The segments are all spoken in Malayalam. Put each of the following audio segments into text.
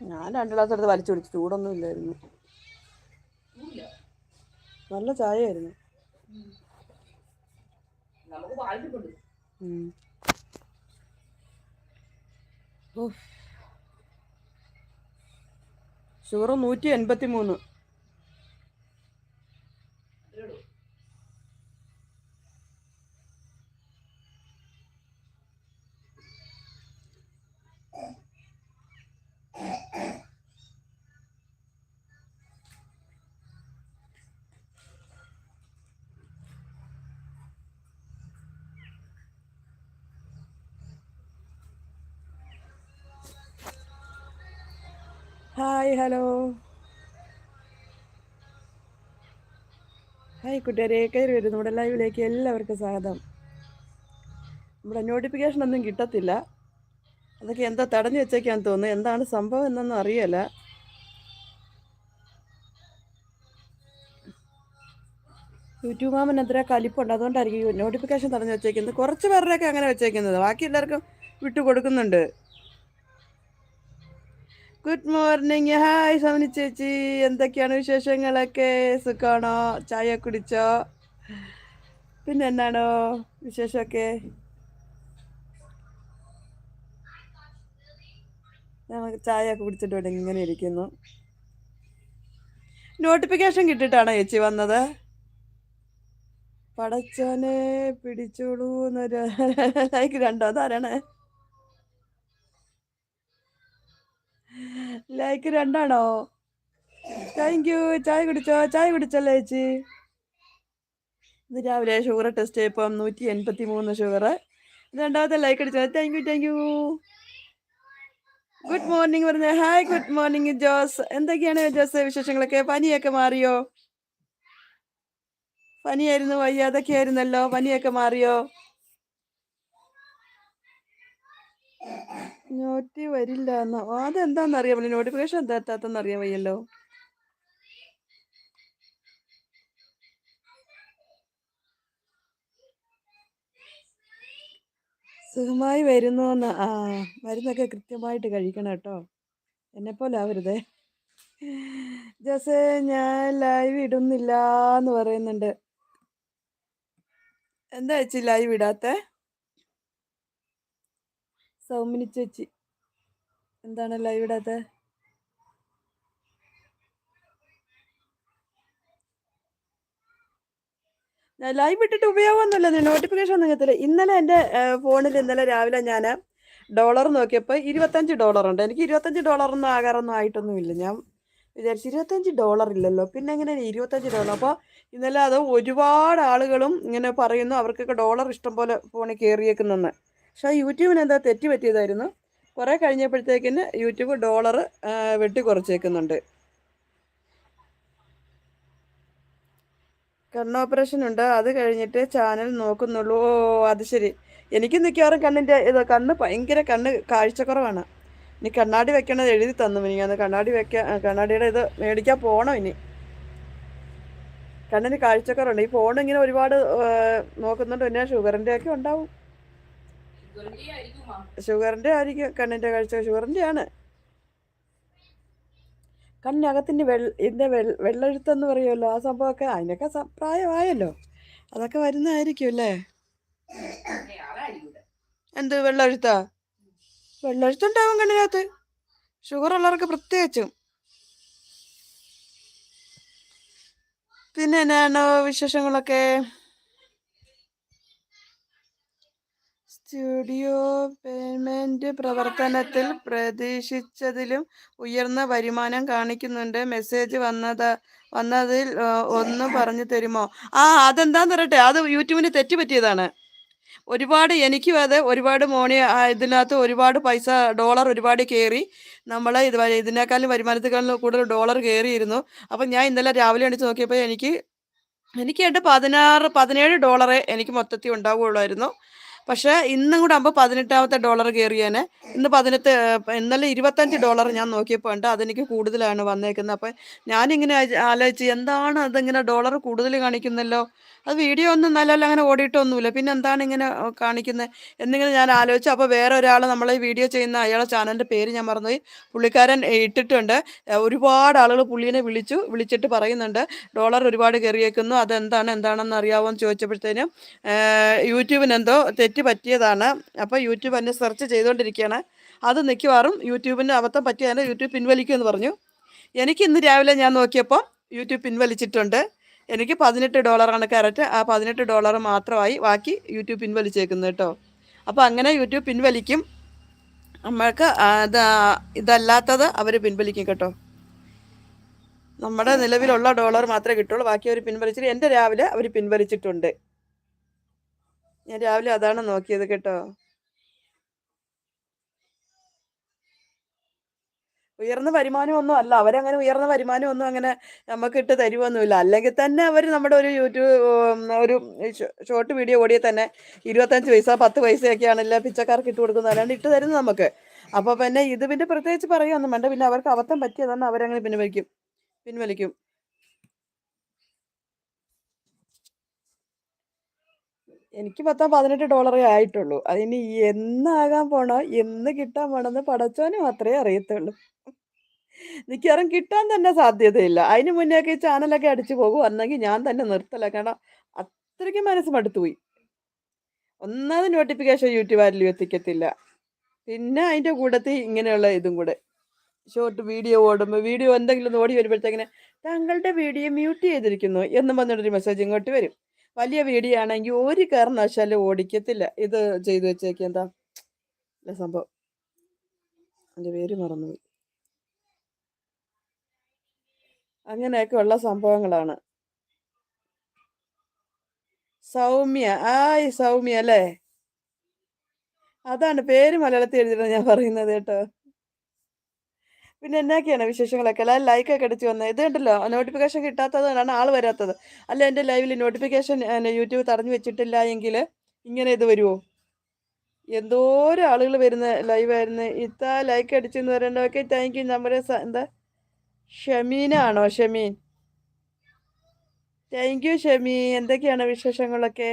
ഞാൻ രണ്ട് ഗ്ലാസ് എടുത്ത് വലിച്ചു കുടിച്ചു. ചൂടൊന്നും ഇല്ലായിരുന്നു. നല്ല ചായയായിരുന്നു. ഉം. ഉഫ്. ഷുഗർ നൂറ്റി എൺപത്തി മൂന്ന് ഹായ് ഹലോ. ഹായ് കൂട്ടുകാരെ കയറി വരുന്നു. നമ്മുടെ ലൈവിലേക്ക് എല്ലാവർക്കും സ്വാഗതം. നമ്മുടെ നോട്ടിഫിക്കേഷൻ ഒന്നും കിട്ടത്തില്ല. അതൊക്കെ എന്താ തടഞ്ഞു വെച്ചേക്കാന്ന് തോന്നുന്നു. എന്താണ് സംഭവം എന്നൊന്നും അറിയല്ല. യൂട്യൂബ് മാമൻ എത്ര കലിപ്പുണ്ട്? അതുകൊണ്ടായിരിക്കും നോട്ടിഫിക്കേഷൻ തടഞ്ഞു വെച്ചേക്കുന്നത്. കുറച്ച് പേരുടെയൊക്കെ അങ്ങനെ വെച്ചേക്കുന്നത്. ബാക്കി എല്ലാവർക്കും വിട്ടു കൊടുക്കുന്നുണ്ട് ഗുഡ് മോർണിംഗ് ഹായ് സമനി ചേച്ചി. എന്തൊക്കെയാണ് വിശേഷങ്ങളൊക്കെ? സുഖമാണോ ചായ കുടിച്ചോ? പിന്നെ എന്നാണോ വിശേഷമൊക്കെ? നമുക്ക് ചായ കുടിച്ചിട്ട് ഇവിടെ ഇങ്ങനെ ഇരിക്കുന്നു. നോട്ടിഫിക്കേഷൻ കിട്ടിയിട്ടാണോ ചേച്ചി വന്നത്? പടച്ചോനെ പിടിച്ചോളൂ എന്നൊരു ലൈക്ക് രണ്ടോ അതാരാണ്? ലൈക്ക് രണ്ടാണോ? താങ്ക് യു ചായ കുടിച്ചോ? ചായ കുടിച്ചല്ലേ ചേച്ചി? ഇന്ന് രാവിലെ ഷുഗർ ടെസ്റ്റ് ചെയ്യപ്പം നൂറ്റി എൺപത്തി മൂന്ന് ഷുഗർ രണ്ടാമത്തെ ലൈക്ക് അടിച്ചോ? Thank you thank you good morning പറഞ്ഞ. Hi good morning Jose. എന്തൊക്കെയാണ് ജോസ് വിശേഷങ്ങളൊക്കെ? പനിയൊക്കെ മാറിയോ? പനിയായിരുന്നു വയ്യാതൊക്കെ ആയിരുന്നല്ലോ പനിയൊക്കെ മാറിയോ? നോട്ടി വരില്ല എന്നോ. അതെന്താന്ന് അറിയാൻ പറ്റില്ല നോട്ടിഫിക്കേഷൻ എന്താ എത്താത്തെന്ന് അറിയാൻ വയ്യല്ലോ. സുഖമായി വരുന്നു ആ മരുന്നൊക്കെ കൃത്യമായിട്ട് കഴിക്കണം കേട്ടോ. എന്നെപ്പോലെ ആവരുതേ. ജസേ ഞാൻ ലൈവ് ഇടുന്നില്ല എന്ന് പറയുന്നുണ്ട്. എന്താ ചേച്ചി ലൈവ് ഇടാത്തെ? സൗമിനി ചേച്ചി എന്താണ് ലൈവ് ഇടാതെ ലൈവ് ഇട്ടിട്ട് ഉപയോഗമൊന്നുമില്ല. നോട്ടിഫിക്കേഷൻ ഒന്നും കിട്ടില്ല ഇന്നലെ എന്റെ ഫോണിൽ ഇന്നലെ രാവിലെ ഞാൻ ഡോളർ നോക്കിയപ്പോൾ ഇരുപത്തഞ്ച് ഡോളർ ഉണ്ട്. എനിക്ക് ഇരുപത്തഞ്ച് ഡോളറൊന്നും ആകാറൊന്നും ആയിട്ടൊന്നുമില്ല. ഞാൻ വിചാരിച്ചു ഇരുപത്തഞ്ച് ഡോളർ ഇല്ലല്ലോ. പിന്നെ എങ്ങനെ ഇരുപത്തഞ്ച് ഡോളർ അപ്പോൾ ഇന്നലെ അത് ഒരുപാട് ആളുകളും ഇങ്ങനെ പറയുന്നു. അവർക്കൊക്കെ ഡോളർ ഇഷ്ടം പോലെ ഫോണിൽ കയറിയേക്കുന്നെന്ന്. പക്ഷേ യൂട്യൂബിന് എന്താ തെറ്റ് പറ്റിയതായിരുന്നു. കുറേ കഴിഞ്ഞപ്പോഴത്തേക്കിന് യൂട്യൂബ് ഡോളർ വെട്ടി കുറച്ചേക്കുന്നുണ്ട്. കണ്ണ് ഓപ്പറേഷൻ ഉണ്ട്. അത് കഴിഞ്ഞിട്ട് ചാനൽ നോക്കുന്നുള്ളൂ. ഓ അത് ശരി. എനിക്ക് മിക്കവാറും കണ്ണിന്റെ ഇത് കണ്ണ് ഭയങ്കര കണ്ണ് കാഴ്ചക്കുറവാണ്. ഇനി കണ്ണാടി വെക്കണത് എഴുതി തന്നു. ഇനി അത് കണ്ണാടി വെക്കാൻ കണ്ണാടിയുടെ ഇത് മേടിക്കാൻ പോകണം ഇനി. കണ്ണിന് കാഴ്ചക്കുറവുണ്ട്. ഈ ഫോൺ ഇങ്ങനെ ഒരുപാട് നോക്കുന്നുണ്ട്. പിന്നെ ഷുഗറിന്റെ ഒക്കെ ഉണ്ടാവും. ഷുഗറിന്റെ ആയിരിക്കും കണ്ണിന്റെ കാഴ്ച ഷുഗറിന്റെ ആണ് കണ്ണിനകത്തിന്റെ വെള്ള ഇതിന്റെ വെള്ള വെള്ളെഴുത്തെന്ന് പറയുമല്ലോ ആ സംഭവമൊക്കെ അതിനൊക്കെ പ്രായമായല്ലോ. അതൊക്കെ വരുന്നതായിരിക്കും അല്ലേ? എന്ത് വെള്ളെഴുത്താ? വെള്ളെഴുത്തുണ്ടാവും കണ്ണിനകത്ത്. ഷുഗർ ഉള്ളവർക്ക് പ്രത്യേകിച്ചും. പിന്നെ എന്നാണോ വിശേഷങ്ങളൊക്കെ? സ്റ്റുഡിയോ പേയ്മെന്റ് പ്രവർത്തനത്തിൽ പ്രതീക്ഷിച്ചതിലും ഉയർന്ന വരുമാനം കാണിക്കുന്നുണ്ട്. മെസ്സേജ് വന്നത് വന്നതിൽ ഒന്ന് പറഞ്ഞു തരുമോ? ആ അതെന്താന്ന് പറയട്ടെ. അത് യൂട്യൂബിന് തെറ്റ് പറ്റിയതാണ് ഒരുപാട് എനിക്കും അത് ഒരുപാട് മോണി ഇതിനകത്ത് ഒരുപാട് പൈസ ഡോളർ ഒരുപാട് കയറി നമ്മൾ ഇത് ഇതിനേക്കാളും വരുമാനത്തെക്കാളും കൂടുതൽ ഡോളർ കയറിയിരുന്നു അപ്പം ഞാൻ ഇന്നലെ രാവിലെ എണീച്ച് നോക്കിയപ്പോൾ എനിക്ക് എനിക്ക് എന്റെ പതിനാറ് പതിനേഴ് ഡോളറേ എനിക്ക് മൊത്തത്തിൽ ഉണ്ടാവുകയുള്ളായിരുന്നു. പക്ഷേ ഇന്നും കൂടെ ആകുമ്പോൾ പതിനെട്ടാമത്തെ ഡോളർ കയറിയേനെ. ഇന്ന് പതിനെട്ട് ഇന്നലെ ഇരുപത്തഞ്ച് ഡോളർ ഞാൻ നോക്കിയപ്പോൾ ഉണ്ട്. അതെനിക്ക് കൂടുതലാണ് വന്നേക്കുന്നത്. അപ്പം ഞാനിങ്ങനെ ആലോചി- ആലോചിച്ച് എന്താണ് അതിങ്ങനെ ഡോളർ കൂടുതൽ കാണിക്കുന്നല്ലോ? അത് വീഡിയോ ഒന്നും നല്ലല്ല അങ്ങനെ ഓടിയിട്ടൊന്നുമില്ല. പിന്നെ എന്താണ് ഇങ്ങനെ കാണിക്കുന്നത് എന്നിങ്ങനെ ഞാൻ ആലോചിച്ചു. അപ്പോൾ വേറെ ഒരാൾ നമ്മൾ ഈ വീഡിയോ ചെയ്യുന്ന അയാളെ ചാനലിന്റെ പേര് ഞാൻ മറന്നുപോയി. പുള്ളിക്കാരൻ ഇട്ടിട്ടുണ്ട്. ഒരുപാട് ആളുകൾ പുള്ളീനെ വിളിച്ചു വിളിച്ചിട്ട് പറയുന്നുണ്ട്. ഡോളർ ഒരുപാട് കയറിയേക്കുന്നു. അതെന്താണ് എന്താണെന്ന് അറിയാവോ എന്ന് ചോദിച്ചപ്പോഴത്തേനും യൂട്യൂബിന് എന്തോ തെറ്റ് പറ്റിയതാണ്. അപ്പോൾ യൂട്യൂബ് എന്നെ സെർച്ച് ചെയ്തുകൊണ്ടിരിക്കുകയാണ്. അത് മിക്കവാറും യൂട്യൂബിന് അബദ്ധം പറ്റിയതാണ് യൂട്യൂബ് പിൻവലിക്കുമെന്ന് പറഞ്ഞു. എനിക്ക് ഇന്ന് രാവിലെ ഞാൻ നോക്കിയപ്പോൾ യൂട്യൂബ് പിൻവലിച്ചിട്ടുണ്ട്. എനിക്ക് പതിനെട്ട് ഡോളറാണ് കറക്റ്റ് ആ പതിനെട്ട് ഡോളർ മാത്രമായി ബാക്കി യൂട്യൂബ് പിൻവലിച്ചേക്കുന്നത് കേട്ടോ. അപ്പോൾ അങ്ങനെ യൂട്യൂബ് പിൻവലിക്കും. നമ്മൾക്ക് അത് ഇതല്ലാത്തത് അവർ പിൻവലിക്കും കേട്ടോ. നമ്മുടെ നിലവിലുള്ള ഡോളർ മാത്രമേ കിട്ടുള്ളൂ. ബാക്കി അവർ പിൻവലിച്ചിട്ട് എന്റെ രാവിലെ അവർ പിൻവലിച്ചിട്ടുണ്ട്. ഞാൻ രാവിലെ അതാണ് നോക്കിയത് കേട്ടോ. ഉയർന്ന വരുമാനമൊന്നും അല്ല. അവരങ്ങനെ ഉയർന്ന വരുമാനമൊന്നും അങ്ങനെ നമുക്ക് ഇട്ട് തരുമൊന്നുമില്ല അല്ലെങ്കിൽ തന്നെ അവർ നമ്മുടെ ഒരു യൂട്യൂബ് ഒരു ഷോർട്ട് വീഡിയോ ഓടിയ തന്നെ ഇരുപത്തഞ്ച് പൈസ പത്ത് പൈസയൊക്കെയാണല്ലോ പിച്ചക്കാർക്ക് ഇട്ട് കൊടുക്കുന്നത്. അല്ലാണ്ട് ഇട്ട് തരുന്നത് നമുക്ക്. അപ്പോൾ പിന്നെ ഇത് പിന്നെ പ്രത്യേകിച്ച് പറയുകയൊന്നും വേണ്ട. പിന്നെ അവർക്ക് അബദ്ധം പറ്റിയതാണ് അവരങ്ങനെ പിൻവലിക്കും. പിൻവലിക്കും. എനിക്ക് പത്താം പതിനെട്ട് ഡോളറേ ആയിട്ടുള്ളൂ. അതിന് എന്നാകാൻ പോണോ എന്ന് കിട്ടാൻ പോണെന്ന് പടച്ചോന് മാത്രമേ അറിയത്തുള്ളൂ. മിക്കവാറും കിട്ടാൻ തന്നെ സാധ്യതയില്ല. അതിന് മുന്നേക്ക് ചാനലൊക്കെ അടിച്ചു പോകും. അന്നെങ്കിൽ ഞാൻ തന്നെ നിർത്തല. കാരണം അത്രയ്ക്ക് മനസ്സ് മടുത്തുപോയി. ഒന്നാമത് നോട്ടിഫിക്കേഷൻ യൂട്യൂബ് ആരിലും എത്തിക്കത്തില്ല. പിന്നെ അതിന്റെ കൂട്ടത്തിൽ ഇങ്ങനെയുള്ള ഇതും കൂടെ. ഷോർട്ട് വീഡിയോ ഓടുമ്പോൾ വീഡിയോ എന്തെങ്കിലും ഓടി വരുമ്പോഴത്തേക്കിന് താങ്കളുടെ വീഡിയോ മ്യൂട്ട് ചെയ്തിരിക്കുന്നു എന്ന് പറഞ്ഞിട്ടൊരു മെസ്സേജ് ഇങ്ങോട്ട് വരും. വലിയ വീഡിയോ ആണെങ്കിൽ ഒരു കാരണവശാലും ഓടിക്കത്തില്ല. ഇത് ചെയ്തു വെച്ചേക്ക് എന്താ? സംഭവം. എന്റെ പേര് മറന്നുപോയി. അങ്ങനെയൊക്കെ ഉള്ള സംഭവങ്ങളാണ്. സൗമ്യ. ആയ് സൗമ്യ അല്ലേ? അതാണ് പേര് മലയാളത്തിൽ എഴുതിയിട്ട് ഞാൻ പറയുന്നത് കേട്ടോ. പിന്നെ എന്നൊക്കെയാണ് വിശേഷങ്ങളൊക്കെ? എല്ലാവരും ലൈക്ക് ഒക്കെ അടിച്ച് വന്നത് ഇത് കണ്ടല്ലോ നോട്ടിഫിക്കേഷൻ കിട്ടാത്തത് കൊണ്ടാണ് ആൾ വരാത്തത്. അല്ല എന്റെ ലൈവിൽ നോട്ടിഫിക്കേഷൻ യൂട്യൂബ് തടഞ്ഞു വെച്ചിട്ടില്ല എങ്കിൽ ഇങ്ങനെ ഇത് വരുമോ എന്തോരം ആളുകൾ വരുന്ന ലൈവായിരുന്നു ഇത്ത ലൈക്ക് അടിച്ചെന്ന് പറയണ്ട. ഓക്കെ താങ്ക് യു നമ്മുടെ എന്താ? ഷമീനാണോ? ഷമീൻ. താങ്ക് യു ഷമി എന്തൊക്കെയാണ് വിശേഷങ്ങളൊക്കെ?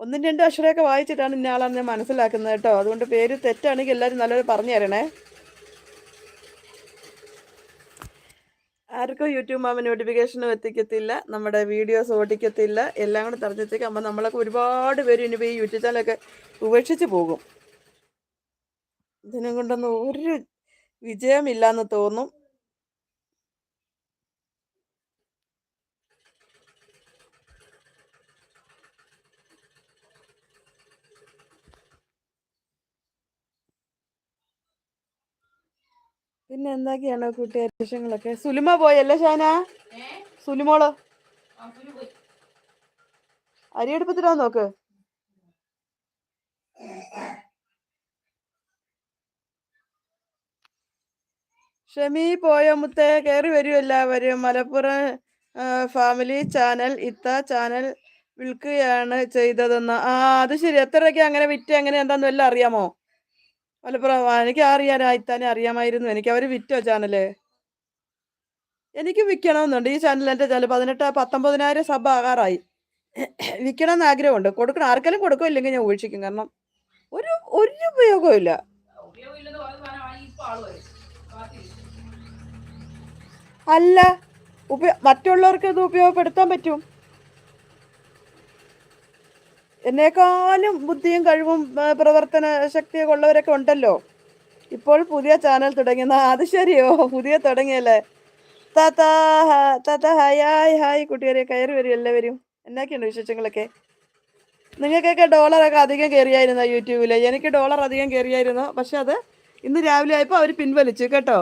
ഒന്നും രണ്ടും അക്ഷരമൊക്കെ വായിച്ചിട്ടാണ് ഇന്ന ആളാണ് ഞാൻ മനസ്സിലാക്കുന്നത് കേട്ടോ. അതുകൊണ്ട് പേര് തെറ്റാണെങ്കിൽ എല്ലാവരും നല്ലൊരു പറഞ്ഞു തരണേ. ആർക്കും യൂട്യൂബ് മാമ നോട്ടിഫിക്കേഷനും എത്തിക്കത്തില്ല നമ്മുടെ വീഡിയോസ് ഓടിക്കത്തില്ല എല്ലാം കൂടെ തടഞ്ഞെത്തിക്കും അപ്പം നമ്മളൊക്കെ ഒരുപാട് പേര് ഇനിയിപ്പോൾ ഈ യൂട്യൂബ് ചാനലൊക്കെ ഉപേക്ഷിച്ച് പോകും. ഇതിനെ കൊണ്ടൊന്നും ഒരു വിജയമില്ലാന്ന് തോന്നും. പിന്നെ എന്തൊക്കെയാണ് കൂട്ടുകാർ സുലുമ പോയല്ലേ ഷാന? സുലുമോൾ? അരിയെടുപ്പത്തിലാ നോക്ക്. ഷമി പോയ മുത്തേ? കയറി വരും എല്ലാവരും. മലപ്പുറം ഫാമിലി ചാനൽ ഇത്ത ചാനൽ വിൽക്കുകയാണ് ചെയ്തതെന്ന്. ആ അത് ശരി. എത്രയൊക്കെ അങ്ങനെ വിറ്റ് അങ്ങനെ എന്താന്ന് വല്ല അറിയാമോ? മലപ്പുറം എനിക്ക് അറിയാനോ ഇത്താനെ അറിയാമായിരുന്നു. എനിക്ക് അവർ വിറ്റോ ചാനൽ എനിക്ക് വിൽക്കണമെന്നുണ്ട് ഈ ചാനൽ എന്റെ ചാനൽ പതിനെട്ട് പത്തൊമ്പതിനായിരം സബ് ആകാറായി. വിൽക്കണമെന്ന് ആഗ്രഹമുണ്ട്. കൊടുക്കണം. ആർക്കെങ്കിലും കൊടുക്കും ഇല്ലെങ്കിൽ ഞാൻ ഉപേക്ഷിക്കും. കാരണം ഒരു ഒരു ഉപയോഗവും ഇല്ല. അല്ല ഉപയോ മറ്റുള്ളവർക്ക് ഇത് ഉപയോഗപ്പെടുത്താൻ പറ്റും. എന്നേക്കാളും ബുദ്ധിയും കഴിവും പ്രവർത്തന ശക്തിയൊക്കെ ഉള്ളവരൊക്കെ ഉണ്ടല്ലോ. ഇപ്പോൾ പുതിയ ചാനൽ തുടങ്ങിയെന്ന അത് ശരിയോ? പുതിയ തുടങ്ങിയല്ലേ? താത്താ ഹായ് ഹായ് ഹായ് കുട്ടികാരെ കയറി വരും എല്ലാവരും. എന്നൊക്കെയുണ്ട് വിശേഷങ്ങളൊക്കെ? നിങ്ങൾക്കൊക്കെ ഡോളറൊക്കെ അധികം കയറിയായിരുന്നു യൂട്യൂബിൽ എനിക്ക് ഡോളർ അധികം കയറിയായിരുന്നു പക്ഷെ അത് ഇന്ന് രാവിലെ ആയപ്പോൾ അവർ പിൻവലിച്ചു കേട്ടോ.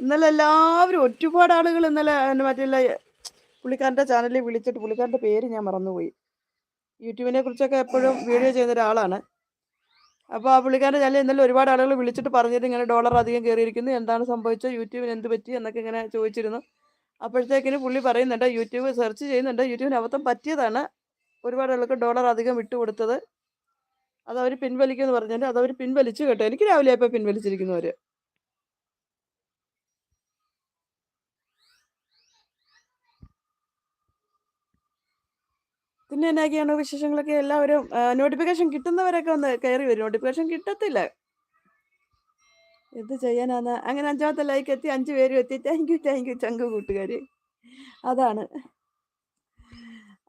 ഇന്നലെ എല്ലാവരും ഒരുപാട് ആളുകൾ ഇന്നലെ മറ്റുള്ള പുള്ളിക്കാരന്റെ ചാനലിൽ വിളിച്ചിട്ട് പുള്ളിക്കാരന്റെ പേര് ഞാൻ മറന്നുപോയി. യൂട്യൂബിനെ കുറിച്ചൊക്കെ എപ്പോഴും വീഡിയോ ചെയ്യുന്ന ഒരാളാണ്. അപ്പോൾ ആ പുള്ളിക്കാരന്റെ ഞാൻ ഇന്നലെ ഒരുപാട് ആളുകൾ വിളിച്ചിട്ട് പറഞ്ഞിട്ട് ഇങ്ങനെ ഡോളർ അധികം കയറിയിരിക്കുന്നു. എന്താണ് സംഭവിച്ചത്? യൂട്യൂബിന് എന്ത് പറ്റി? എന്നൊക്കെ ഇങ്ങനെ ചോദിച്ചിരുന്നു. അപ്പോഴത്തേക്കിന് പുള്ളി പറയുന്നുണ്ട് യൂട്യൂബ് സെർച്ച് ചെയ്യുന്നുണ്ട്. യൂട്യൂബിന് അബദ്ധം പറ്റിയതാണ്. ഒരുപാട് ആളുകൾക്ക് ഡോളർ അധികം വിട്ടുകൊടുത്തത് അത് അവർ പിൻവലിക്കുമെന്ന് പറഞ്ഞിട്ട് അത് അവർ പിൻവലിച്ചു കേട്ടോ. എനിക്ക് രാവിലെ ആയപ്പോൾ പിൻവലിച്ചിരിക്കുന്നവർ പിന്നെ എന്നാക്കിയാണ് വിശേഷങ്ങളൊക്കെ? എല്ലാവരും നോട്ടിഫിക്കേഷൻ കിട്ടുന്നവരൊക്കെ ഒന്ന് കയറി വരും. നോട്ടിഫിക്കേഷൻ കിട്ടത്തില്ല. എന്ത് ചെയ്യാനാന്ന്? അങ്ങനെ അഞ്ചാമത്തെ ലൈക്ക് എത്തി അഞ്ചു പേരും എത്തി. താങ്ക് യു താങ്ക് യു ചങ്കു കൂട്ടുകാര്. അതാണ്.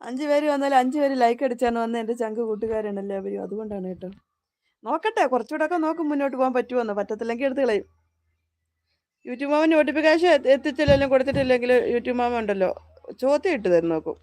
അഞ്ചു പേര് വന്നാലും അഞ്ചു പേര് ലൈക്ക് അടിച്ചാണ് വന്ന എന്റെ ചങ്ക് കൂട്ടുകാരാണ് എല്ലാവരും അതുകൊണ്ടാണ് കേട്ടോ. നോക്കട്ടെ കുറച്ചുകൂടെ ഒക്കെ നോക്കും മുന്നോട്ട് പോകാൻ പറ്റുമെന്ന് പറ്റത്തില്ലെങ്കിൽ എടുത്ത് കളയും. യൂട്യൂബ് മാമൻ നോട്ടിഫിക്കേഷൻ എത്തിച്ചില്ലെങ്കിലും കൊടുത്തിട്ടില്ലെങ്കിൽ യൂട്യൂബ് മാമ ഉണ്ടല്ലോ. ചോദ്യം ഇട്ട് തരും നോക്കും.